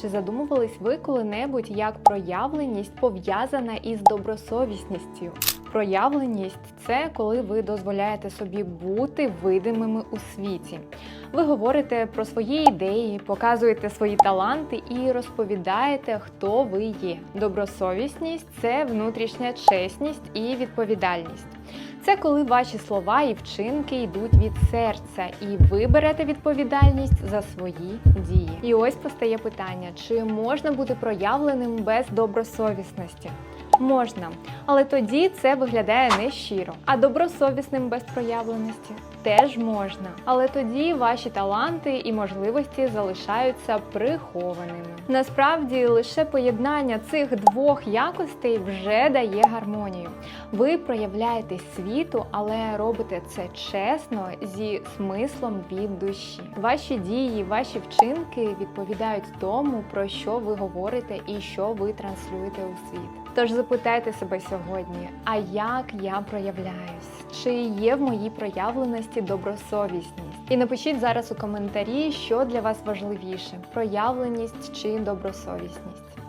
Чи задумувались ви коли-небудь, як проявленість пов'язана із добросовісністю? Проявленість це коли ви дозволяєте собі бути видимими у світі. Ви говорите про свої ідеї, показуєте свої таланти і розповідаєте, хто ви є. Добросовісність це внутрішня чесність і відповідальність. Це коли ваші слова і вчинки йдуть від серця, і ви берете відповідальність за свої дії. І ось постає питання: чи можна бути проявленим без добросовісності? Можна, але тоді це виглядає нещиро. А добросовісним без проявленості теж можна. Але тоді ваші таланти і можливості залишаються прихованими. Насправді лише поєднання цих двох якостей вже дає гармонію. Ви проявляєте світу, але робите це чесно зі смислом від душі. Ваші дії, ваші вчинки відповідають тому, про що ви говорите і що ви транслюєте у світ. Тож запитайте себе сьогодні, а як я проявляюсь? Чи є в моїй проявленості добросовісність? І напишіть зараз у коментарі, що для вас важливіше: проявленість чи добросовісність.